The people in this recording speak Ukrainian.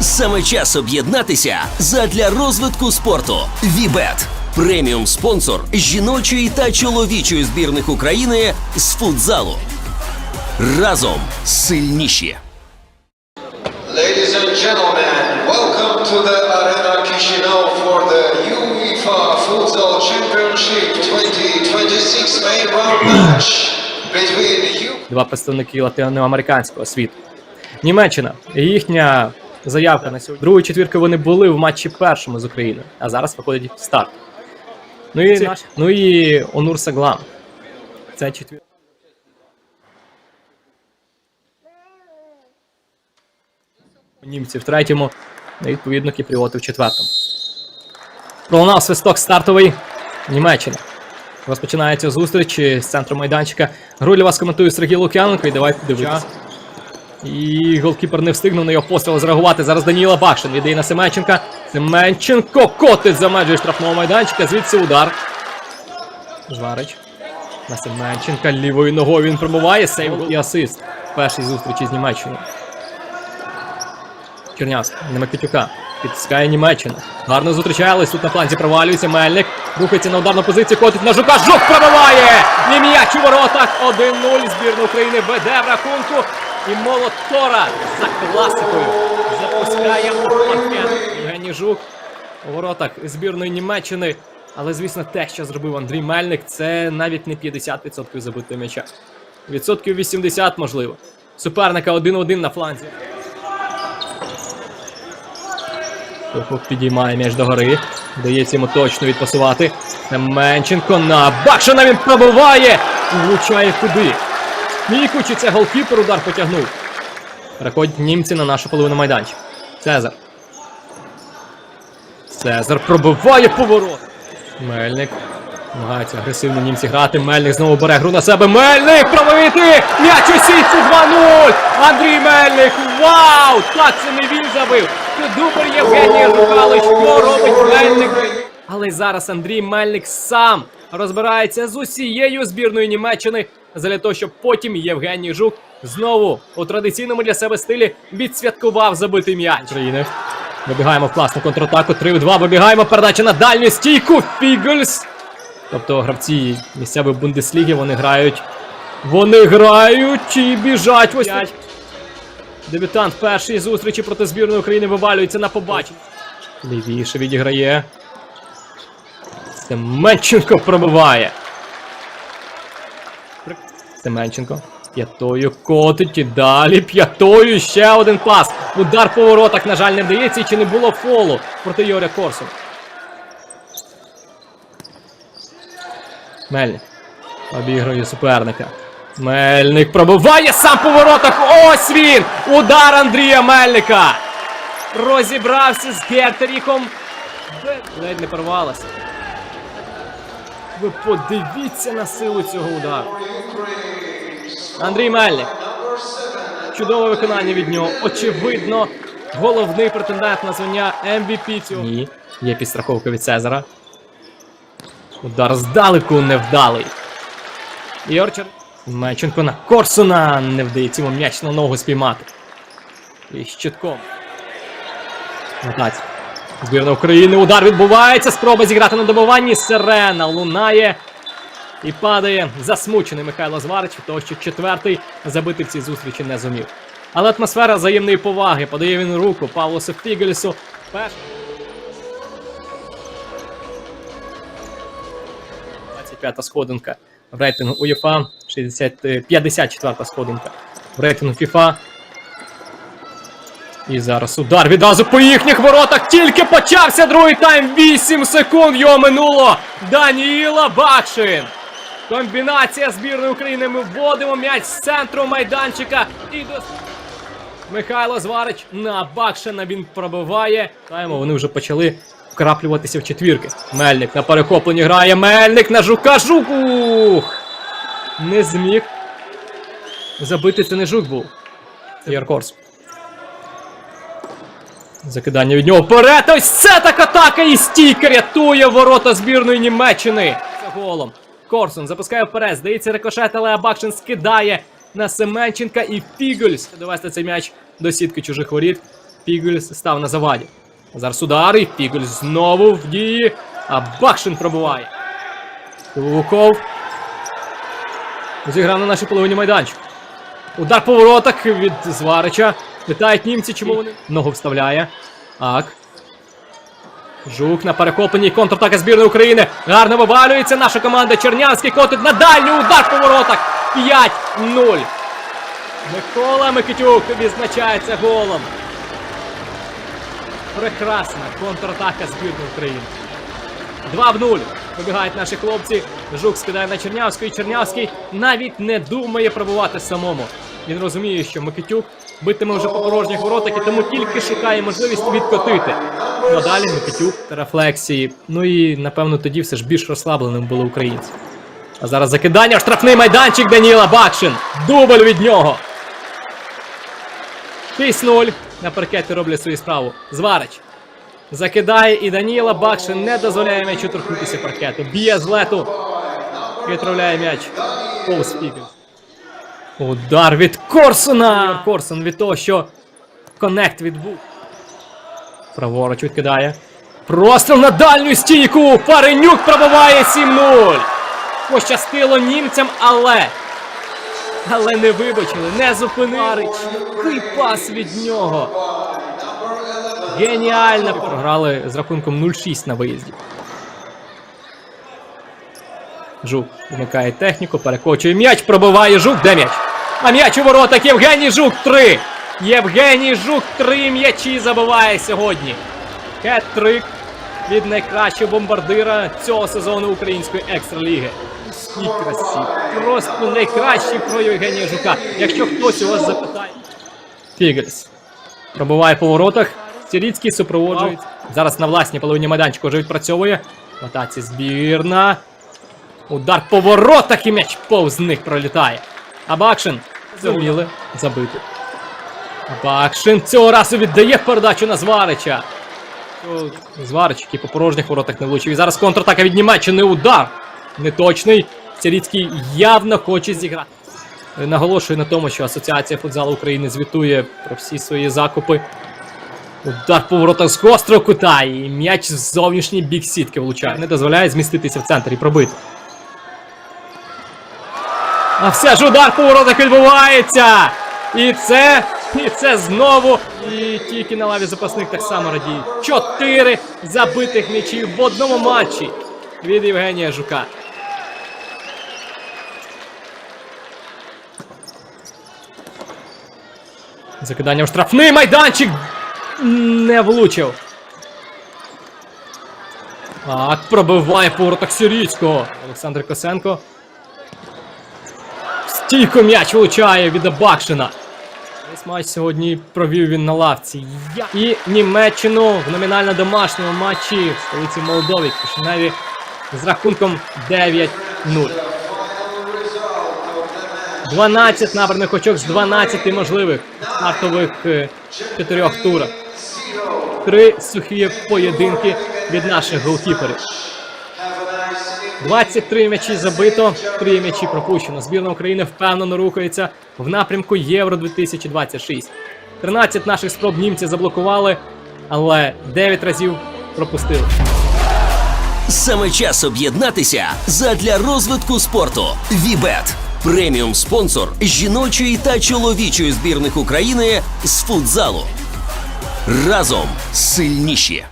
Саме час об'єднатися задля розвитку спорту. Вібет преміум спонсор жіночої та чоловічої збірних України з футзалу. Разом сильніші. Ladies and gentlemen, welcome to the Arena Chisinau for the UEFA Futsal Championship 2026 main round match between you. два представники латиноамериканського світу. Німеччина. Їхня заявка на сьогодні. Другої четвірки вони були в матчі першому з Україною, а зараз виходить в старт. Ну і, наш, ну і Онур Саглам. Це четвірка. Німці в третьому, і відповідно кіпріоти в четвертому. Пролунав свисток стартовий. Німеччина. Розпочинається зустріч з центру майданчика. Гру для вас коментує Сергій Лук'яненко і давайте дивитися. І голкіпер не встигнув на його постріл зреагувати. Зараз Даніла Бакшин віддає на Семенченка. Семенченко котить за межі штрафного майданчика. Звідси удар. Жварич. На Семенченка лівою ногою він промиває. Сейв і асист. в Першій зустрічі з Німеччиною. Чернявський на Микитюка. Підтискає Німеччина. Гарно зустрічались. Тут на фланзі провалюється. Мельник. Рухається на ударну позицію. Котить на жука. Жук пробиває! І м'яч у воротах. 1-0. Збірна України веде в рахунку. І Молотора за класикою. Запускає оборотня. Євгеній Жук у воротах збірної Німеччини. Але, звісно, те, що зробив Андрій Мельник, це навіть не 50% забитого м'яча. Відсотків 80, можливо. Суперника 1-1 на фланзі. Тухов підіймає м'яч до гори. Дається йому точно відпасувати. Семенченко на Бакшина він пробиває! Влучає куди? Чи це голкіпер удар потягнув? Переходять німці на нашу половину майданчика. Цезар. Цезар пробиває поворот. Мельник. Намагаються агресивно німці грати. Мельник знову бере гру на себе. Мельник пробити! М'яч у сітку 2-0! Андрій Мельник! Вау! Так це не він забив! Це дупер Євгеній Жукалич. Що робить Мельник? Але зараз Андрій Мельник сам розбирається з усією збірною Німеччини для того, щоб потім Євгеній Жук знову у традиційному для себе стилі відсвяткував забитий м'яч. України. Вибігаємо в класну контратаку. 3 в 2. Вибігаємо. Передача на дальню стійку. Фігельс. Тобто гравці місцевої бундесліги вони грають. Вони грають і біжать. Ось. Дебютант першої зустрічі проти збірної України вивалюється на побачення. Лівіше відіграє. Семенченко пробиває. Семенченко. П'ятою котить і далі. П'ятою ще один пас. Удар по воротах, на жаль, не вдається. І чи не було фолу проти Йоря Корсу? Мельник. Обігрує суперника. Мельник пробиває сам по воротах. Ось він! Удар Андрія Мельника! Розібрався з Гертеріком. Ледь не порвалося. Ви подивіться на силу цього удару. Андрій Мельник. Чудове виконання від нього. Очевидно, головний претендент на звання MVP цього. Ні, є підстраховка від Цезара. Удар здалеку невдалий. Йорчер. Меченко на Корсуна. Не вдається йому м'яч на ногу спіймати. І щитком. Нотація. Збірна України. Удар відбувається. Спроба зіграти на добиванні. Сирена лунає. І падає засмучений Михайло Зварич, того, що четвертий забити в цій зустрічі не зумів. Але атмосфера взаємної поваги. Подає він руку Павлосу Фігельсу. Перший. 25-та сходинка в рейтингу УЄФА, 60, е, 54-та сходинка в рейтингу ФІФА. І зараз удар відразу по їхніх воротах. Тільки почався другий тайм. 8 секунд його минуло. Даніла Бакшин. Комбінація збірної України. Ми вводимо м'яч з центру майданчика. І до... Михайло Зварич на Бакшина він пробиває. Знаємо, вони вже почали вкраплюватися в четвірки. Мельник на перехопленні грає. Мельник на жука. Жук! Ух! Не зміг. Забити це не жук був. Яркорс. Закидання від нього вперед. Ось це так атака і стійка рятує ворота збірної Німеччини. За голом. Корсун запускає вперед. Здається, рикошет, але Абакшин скидає на Семенченка і Фігельс. Довести цей м'яч до сітки чужих воріт. Пігельс став на заваді. Зараз удар, і Пігельс знову в дії. А Бакшин пробуває. Луков. Зіграв на нашій половині майданчику. Удар по воротах від Зварича. Питають німці, чому вони. Ногу вставляє. Ак. Жук на перехопленні контратака збірної України. Гарно вивалюється наша команда. Чернявський котить на дальню удар по воротах. 5-0. Микола Микитюк відзначається голом. Прекрасна контратака збірної України. 2 в 0. Вибігають наші хлопці. Жук скидає на Чернявську, і Чернявський навіть не думає пробувати самому. Він розуміє, що Микитюк битиме вже по порожніх воротах і тому тільки шукає можливість відкотити. Ну а далі Микитюк та рефлексії. Ну і напевно тоді все ж більш розслабленим були українці. А зараз закидання штрафний майданчик Даніла Бакшин. Дубль від нього. 6-0. На паркеті роблять свою справу. Зварич. Закидає і Даніла Бакшин не дозволяє м'ячу торкнутися паркету. Б'є з лету. Відправляє м'яч. Повз Пігл. Удар від Корсуна! Корсун від того, що коннект відбув. Праворуч відкидає. Простріл на дальню стійку! Паренюк пробиває 7-0! Пощастило німцям, але. Але не вибачили, не зупинили. Який пас від нього. Геніально програли з рахунком 0-6 на виїзді. Жук вмикає техніку, перекочує м'яч, пробиває жук. Де м'яч? А м'яч у воротах Євгеній Жук 3. Євгеній Жук 3 м'ячі забиває сьогодні. Хет-трик від найкращого бомбардира цього сезону української екстраліги. І красі. Просто найкращий про Євгенія Жука. Якщо хтось у вас запитає. Фігельс. Пробиває по воротах. Сіріцький супроводжують. Зараз на власній половині майданчику вже відпрацьовує. В збірна. Удар по воротах і м'яч повз них пролітає. А Бакшин зуміли забити. Бакшин цього разу віддає передачу на Зварича. Зварич, який по порожніх воротах не влучив. І зараз контратака від Німеччини. Удар. Неточний. Сіріцький явно хоче зіграти. Наголошую на тому, що Асоціація футзалу України звітує про всі свої закупи. Удар по воротах з гострого кута і м'яч з зовнішній бік сітки влучає. Не дозволяє зміститися в центр і пробити. А все ж удар по воротах відбувається! І це, і це знову. І тільки на лаві запасних так само радіють. Чотири забитих м'ячів в одному матчі від Євгенія Жука. Закидання в штрафний майданчик не влучив. Так, пробиває по воротах Сіріцького. Олександр Косенко. Стійко м'яч влучає від Бакшина. Весь матч сьогодні провів він на лавці. І Німеччину в номінально домашньому матчі в столиці Молдові в Кишиневі з рахунком 9-0. 12 набраних очок з 12 можливих стартових е, чотирьох турах. Три сухі поєдинки від наших голкіперів. 23 м'ячі забито, 3 м'ячі пропущено. Збірна України впевнено рухається в напрямку Євро 2026. 13 наших спроб німці заблокували, але 9 разів пропустили. Саме час об'єднатися задля розвитку спорту. Вібет преміум спонсор жіночої та чоловічої збірних України з футзалу. Разом сильніші.